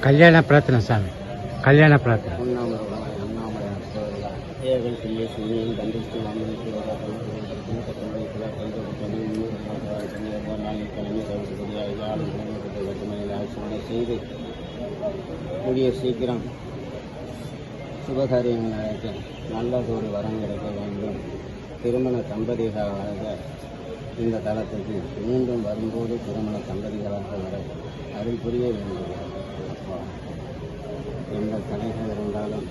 கல்யாண பிரார்த்தனை சாமி. கல்யாண பிரார்த்தனை. உண்ணாமலை அண்ணாமலை ஏகல் பிள்ளை சுனியும் கண்டித்து வாங்கி செய்து கூடிய சீக்கிரம் சுபகாரியங்களுக்கு நல்லதொரு வரம் கிடைக்க வேண்டும். திருமண தம்பதிகளாக இந்த காலத்திற்கு மீண்டும் வரும்போது திருமண தம்பதிகளாக வர அதில் புரிய வேண்டும். எந்த தடைகள் இருந்தாலும்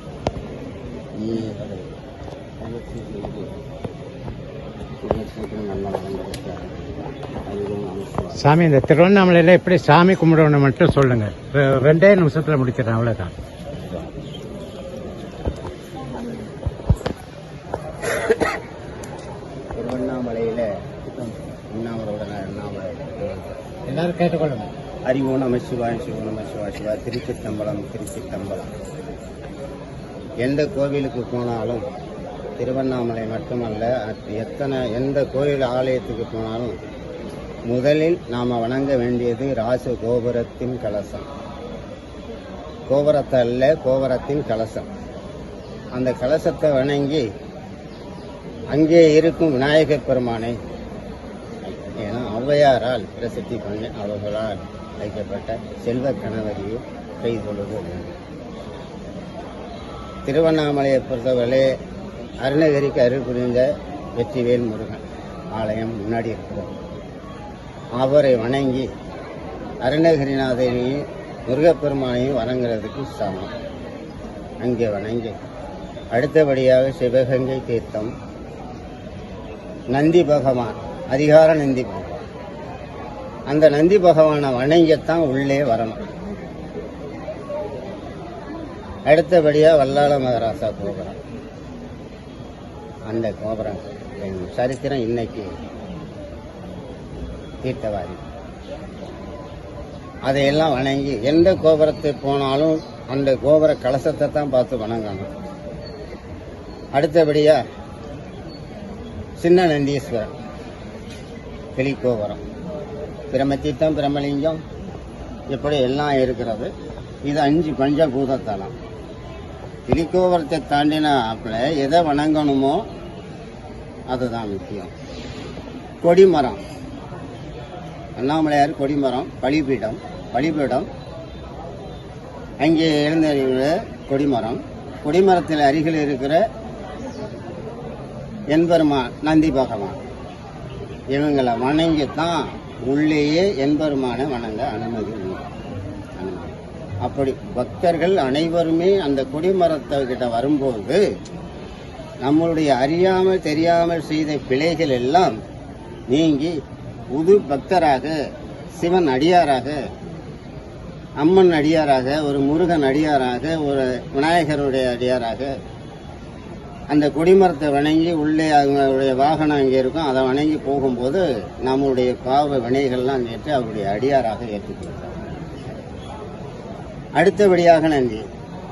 நீயே அதை செய்து நல்ல சாமி இந்த திருவண்ணாமலையில் எப்படி சாமி கும்பிடணும் மட்டும் சொல்லுங்க ரெண்டே நிமிஷத்தில் முடிச்சிடறேன் அவ்வளோதான் திருவண்ணாமலையில் அண்ணாமலையோட அண்ணாமலை எல்லாரும் கேட்டுக்கொள்ளுங்க அறிவோ நம சிவாய் சிவோ நம சிவா சிவா திருச்சித்தம்பலம் திருச்சித்தம்பலம் எந்த கோவிலுக்கு போனாலும் திருவண்ணாமலை மட்டுமல்ல எத்தனை எந்த கோவில் ஆலயத்துக்கு போனாலும் முதலில் நாம் வணங்க வேண்டியது ராச கோபுரத்தின் கலசம் கோபுரத்தை அல்ல கோபுரத்தின் கலசம் அந்த கலசத்தை வணங்கி அங்கே இருக்கும் விநாயகர் பெருமானை ஔவையாரால் பிரசித்தி பண்ணி அவர்களால் வைக்கப்பட்ட செல்வ கணவரியை கை திருவண்ணாமலையை பொறுத்தவரை அருணகிரிக்கு அருள் புரிந்த வெற்றிவேல் முருகன் ஆலயம் முன்னாடி இருக்கிறது. அவரை வணங்கி அருணகிரிநாதனையும் முருகப்பெருமானையும் வணங்குறதுக்கு சமம். அங்கே வணங்கி அடுத்தபடியாக சிவகங்கை தீர்த்தம் நந்தி பகவான் அதிகார நந்தி பகவான் அந்த நந்தி பகவானை வணங்கத்தான் உள்ளே வரணும். அடுத்தபடியா வல்லாள மகராசா கோபுரம். அந்த கோபுரம் என் சரித்திரம் இன்னைக்கு தீர்த்தவாரி. அதையெல்லாம் வணங்கி எந்த கோபுரத்துக்கு போனாலும் அந்த கோபுர கலசத்தை தான் பார்த்து வணங்கணும். அடுத்தபடியா சின்ன நந்தீஸ்வரர் வெளிக்கோபுரம் பிரமத்தீர்த்தம் பிரமலிங்கம் இப்படி எல்லாம் இருக்கிறது. இது அஞ்சு பஞ்சபூதத்தலம். கிளிக்கோபுரத்தை தாண்டினாப்புல எதை வணங்கணுமோ அதுதான் முக்கியம். கொடிமரம். அண்ணாமலையார் கொடிமரம் பலிபீடம் பலிபீடம். அங்கே எழுந்த கொடிமரம். கொடிமரத்தில் அருகில் இருக்கிற என்பெருமான் நந்தி பகவான். இவங்களை வணங்கித்தான் உள்ளேயே எம்பெருமான வணங்க அனுமதி உண்டு. அப்படி பக்தர்கள் அனைவருமே அந்த கொடிமரத்தை கிட்ட வரும்போது நம்மளுடைய அறியாமல் தெரியாமல் செய்த பிழைகள் எல்லாம் நீங்கி புது பக்தராக சிவன் அடியாராக அம்மன் அடியாராக ஒரு முருகன் அடியாராக ஒரு விநாயகருடைய அடியாராக அந்த கொடிமரத்தை வணங்கி உள்ளே அவங்களுடைய வாகனம் அங்கே இருக்கும் அதை வணங்கி போகும்போது நம்மளுடைய பாவ வினைகள்லாம் நேற்று அவருடைய அடியாராக ஏற்றுக்கொள்கிறார் அடுத்தபடியாக நந்தி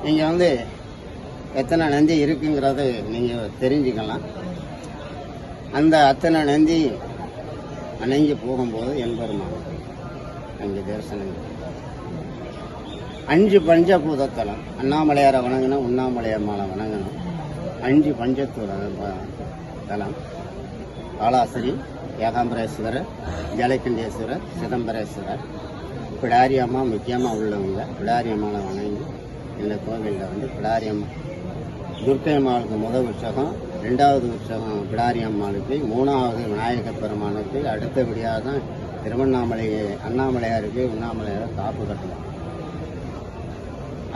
நீங்கள் வந்து எத்தனை நந்தி இருக்குங்கிறத நீங்கள் தெரிஞ்சுக்கலாம். அந்த அத்தனை நந்தி வணங்கி போகும்போது என்பெருமான் அங்கே தரிசனம் அஞ்சு பஞ்சபூதத்தலம் அண்ணாமலையாரை வணங்கணும் உண்ணாமலையம்மாவை வணங்கணும் அஞ்சு பஞ்சத்தூர தலம். காளாசரி ஏகாம்பரேஸ்வரர் ஜலகண்டேஸ்வரர் சிதம்பரேஸ்வரர். பிடாரி அம்மா முக்கியமாக உள்ளவங்க. பிடாரி அம்மாவை வணங்கி இந்த கோவிலில் வந்து பிடாரி அம்மா துர்க்கை அம்மாவுக்கு முதல் உற்சகம் ரெண்டாவது உற்சகம் பிடாரி அம்மாளுக்கு மூணாவது விநாயகர் பெருமானுக்கு அடுத்தபடியாக தான் திருவண்ணாமலை அண்ணாமலையாருக்கு உண்ணாமலையார் காப்பு கட்டணும்.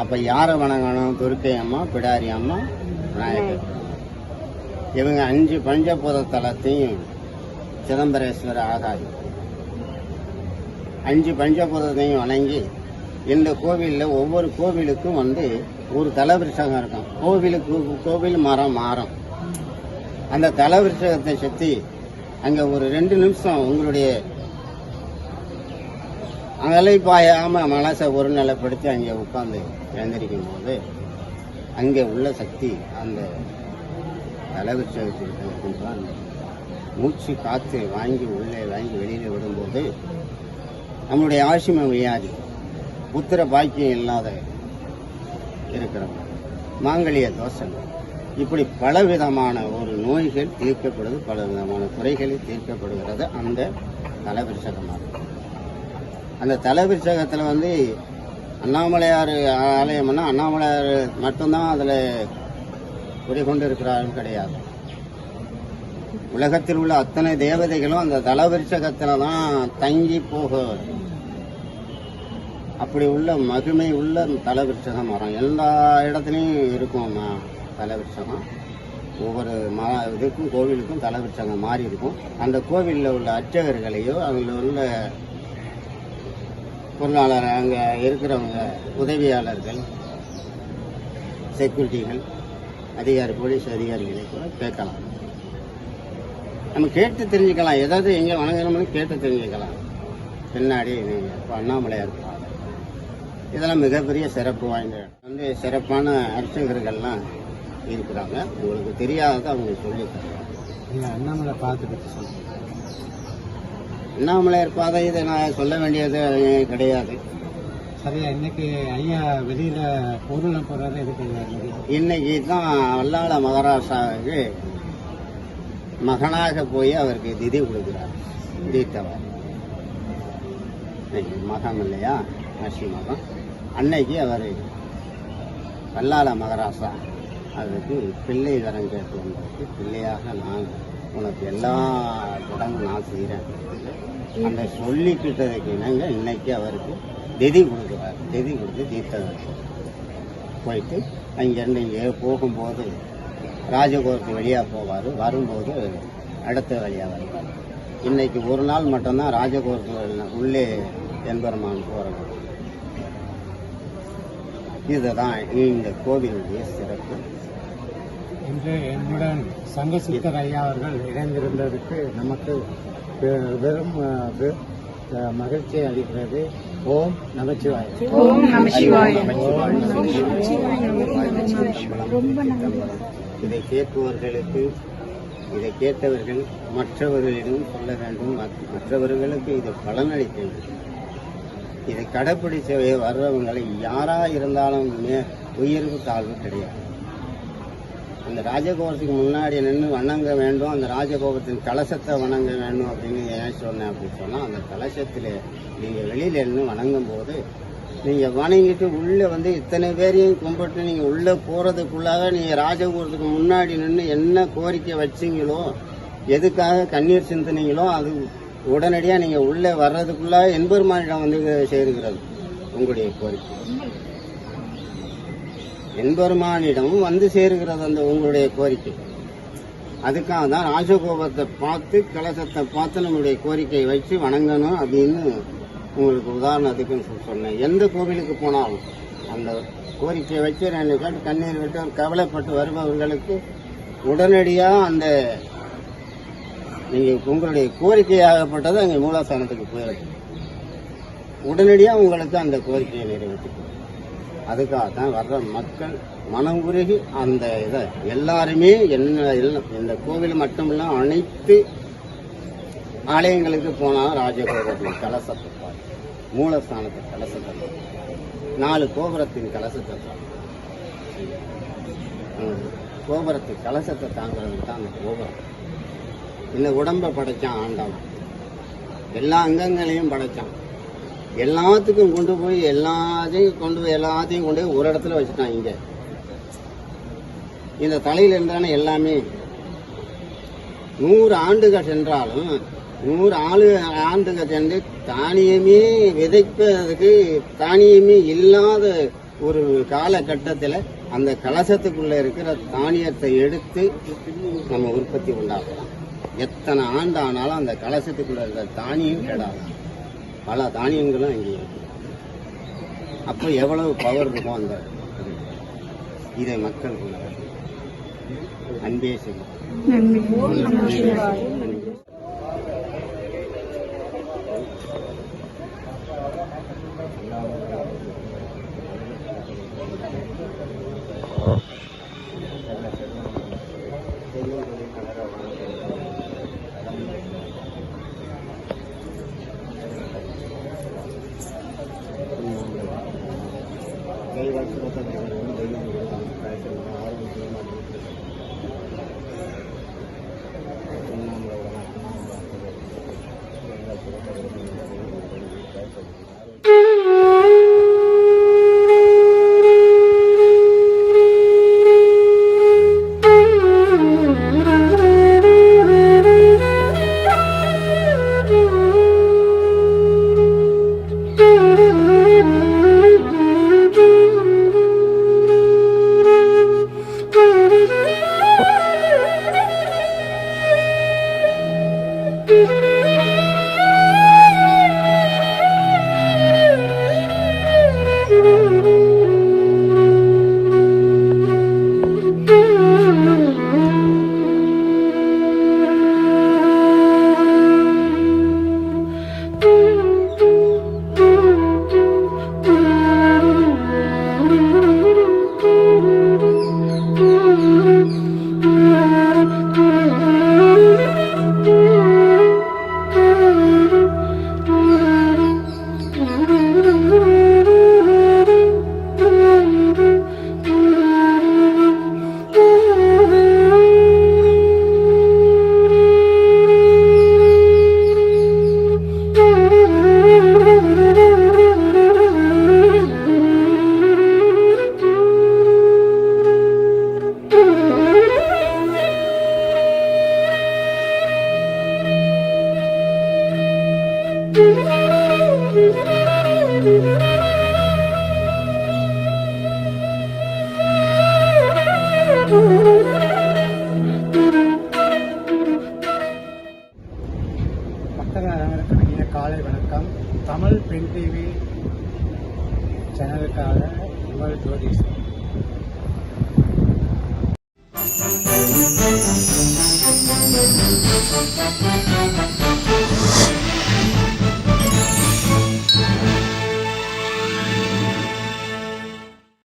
அப்போ யாரை வணங்கணும்? துர்க்கை அம்மா பிடாரி அம்மா விநாயகர் இவங்க அஞ்சு பஞ்சபூத தலத்தையும் சிதம்பரேஸ்வரர் ஆகாது அஞ்சு பஞ்சபூதத்தையும் வணங்கி இந்த கோவிலில் ஒவ்வொரு கோவிலுக்கும் வந்து ஒரு தலவிருஷகம் இருக்கும். கோவிலுக்கு கோவில் மரம் மாறும். அந்த தலவிருஷகத்தை சுற்றி அங்கே ஒரு ரெண்டு நிமிஷம் உங்களுடைய அலைப்பாயாம மனசை ஒரு நிலைப்படுத்தி அங்கே உட்காந்து எழுந்திருக்கும் போது அங்கே உள்ள சக்தி அந்த தலைவிருஷகத்திற்கு மூச்சு காற்று வாங்கி உள்ளே வாங்கி வெளியில் விடும்போது நம்மளுடைய ஆசிம வியாதி புத்திர பாக்கியம் இல்லாத இருக்கிறவங்க மாங்கலிய தோஷங்கள். இப்படி பலவிதமான ஒரு நோய்கள் தீர்க்கப்படுது பல விதமான குறைகள் தீர்க்கப்படுகிறது அந்த தலவிருஷகமாக அந்த தலவிருஷகத்தில் வந்து அண்ணாமலையார் ஆலயம்னா அண்ணாமலையார் மட்டும்தான் அதில் குடிகொண்டு இருக்கிறாருன்னு கிடையாது. உலகத்தில் உள்ள அத்தனை தேவதைகளும் அந்த தலவிருஷகத்தில் தான் தங்கி போக அப்படி உள்ள மகிமை உள்ள தலவிருஷக மரம் எல்லா இடத்துலையும் இருக்கும் ம- தலவிருஷகம் ஒவ்வொரு ம இதுக்கும் கோவிலுக்கும் தலவிருஷகம் மாறி இருக்கும். அந்த கோவிலில் உள்ள அர்ச்சகர்களையோ அதில் உள்ள பொருளாளர் அங்கே இருக்கிறவங்க உதவியாளர்கள் செக்யூரிட்டிகள் அதிகாரி போலீஸ் அதிகாரிகளை கூட கேட்கலாம். நம்ம கேட்டு தெரிஞ்சுக்கலாம். ஏதாவது எங்கே வணங்கணும்னு கேட்டு தெரிஞ்சுக்கலாம். பின்னாடி நீங்க அண்ணாமலையார் இதெல்லாம் மிகப்பெரிய சிறப்பு வாய்ந்த வந்து சிறப்பான அர்ச்சகர்கள்லாம் இருக்கிறாங்க. உங்களுக்கு தெரியாததை அவங்க சொல்லி அண்ணாமலை பார்த்துக்கிட்டு சொல்லுங்கள் அண்ணாமலையார் பாதை இதை நான் சொல்ல வேண்டியது கிடையாது. சரியா இன்னைக்கு ஐயா வெளியில ஊர்வலம் போறாரு எதுக்கு இன்னைக்கு தான் வல்லாள மகாராஷ்டிராவுக்கு மகனாக போய் அவருக்கு திதி கொடுக்கிறார். தீர்த்தவர். மகம் இல்லையா? நசி மகம் அன்னைக்கு அவர் வல்லாள மகாராஷ்டிரா அதுக்கு பிள்ளை வரம் கேட்டு வந்ததுக்கு பிள்ளையாக நான் உனக்கு எல்லா இடமும் நான் செய்கிறேன் அந்த சொல்லிக்கிட்டதுக்கு இணங்க இன்னைக்கு அவருக்கு திதி கொடுக்குறாரு. திதி கொடுத்து தீர்த்தவர் போயிட்டு அங்கேருந்து இங்கே போகும்போது ராஜகோரத்து வழியாக போவார். வரும்போது அடுத்த வழியாக வருவார். இன்னைக்கு ஒரு நாள் மட்டும்தான் ராஜகோரத்து உள்ளே எம்பெருமான் போகிறது இதுதான் இந்த கோவிலுடைய சிறப்பு. இன்று என்னுடன் சங்க சித்தர் ஐயா அவர்கள் இணைந்திருந்ததுக்கு நமக்கு அஹ், மகிழ்ச்சி அளிக்கிறது. ஓம் நமச்சிவாய் ஓம் நம சிவாய இதை கேட்பவர்களுக்கு இதை கேட்டவர்கள் மற்றவர்களிடம் சொல்ல வேண்டும். மற்ற- மற்றவர்களுக்கு இது பலனளிக்க வேண்டும் இதை கடைப்பிடிச்ச வர்றவங்களை யாரா இருந்தாலும் உயர்வு தாழ்வு கிடையாது. அந்த ராஜகோபத்துக்கு முன்னாடி நின்று வணங்க வேண்டும் அந்த ராஜகோபத்தின் கலசத்தை வணங்க வேண்டும் அப்படின்னு ஏன் சொன்னேன் அப்படின்னு சொன்னால் அந்த கலசத்தில் நீங்கள் வெளியில் நின்று வணங்கும் போது நீங்கள் வணங்கிட்டு உள்ளே வந்து இத்தனை பேரையும் கும்பிட்டு நீங்கள் உள்ளே போகிறதுக்குள்ளாக நீங்கள் ராஜகோபத்துக்கு முன்னாடி நின்று என்ன கோரிக்கை வச்சீங்களோ எதுக்காக கண்ணீர் சிந்தினீங்களோ அது உடனடியாக நீங்கள் உள்ளே வர்றதுக்குள்ளாக எம்பெருமானிடம் வந்து சேருகிறது உங்களுடைய கோரிக்கை. எம்பெருமானிடமும் வந்து சேருகிறது அந்த உங்களுடைய கோரிக்கை. அதுக்காக தான் ராஜகோபத்தை பார்த்து கலசத்தை பார்த்து நம்மளுடைய கோரிக்கையை வச்சு வணங்கணும் அப்படின்னு உங்களுக்கு உதாரணத்துக்கு சொன்னேன். எந்த கோவிலுக்கு போனாலும் அந்த கோரிக்கையை வச்சு ரெண்டு காட்டு கண்ணீர் விட்டு கவலைப்பட்டு வருபவர்களுக்கு உடனடியாக அந்த நீங்கள் உங்களுடைய கோரிக்கையாகப்பட்டது அங்கே மூலாஸ்தானத்துக்கு போயிருக்கு உடனடியாக உங்களுக்கு அந்த கோரிக்கையை நிறைவேற்றி அதுக்காக தான் வர்ற மக்கள் மனம் உருகி அந்த இதை எல்லாருமே என்ன இந்த கோவில் மட்டுமில்ல அனைத்து ஆலயங்களுக்கு போனால் ராஜகோபுரத்தின் கலசத்தை பாரு. மூலஸ்தானத்தை கலசத்தை பாரு. நாலு கோபுரத்தின் கலசத்தை பாரு. கோபுரத்து கோபுரத்தின் கலசத்தை தாங்கிறது தான் அந்த கோபுரம் இந்த உடம்பை படைச்சான் ஆண்டவன் எல்லா அங்கங்களையும் படைச்சான் எல்லாத்துக்கும் கொண்டு போய் எல்லாத்தையும் கொண்டு போய் எல்லாத்தையும் கொண்டு போய் ஒரு இடத்துல வச்சுட்டான் இங்கே. இந்த தலையில் இருந்தானே எல்லாமே. நூறு ஆண்டுகள் சென்றாலும் நூறு ஆளு ஆண்டுகள் சென்று தானியமே விதைப்பதற்கு தானியமே இல்லாத ஒரு காலகட்டத்தில் அந்த கலசத்துக்குள்ளே இருக்கிற தானியத்தை எடுத்து நம்ம உற்பத்தி உண்டாக்கலாம். எத்தனை ஆண்டு ஆனாலும் அந்த கலசத்துக்குள்ளே இருக்கிற தானியம் கெடாது பல தானியங்களும் அங்கே இருக்கு. அப்போ எவ்வளவு பவர் இருக்கும் அந்த இது. மக்கள் அன்பே செய்யும் நன்றி. மக்கள் विन टी वी चैनल का आ रहा है नंबर दो देश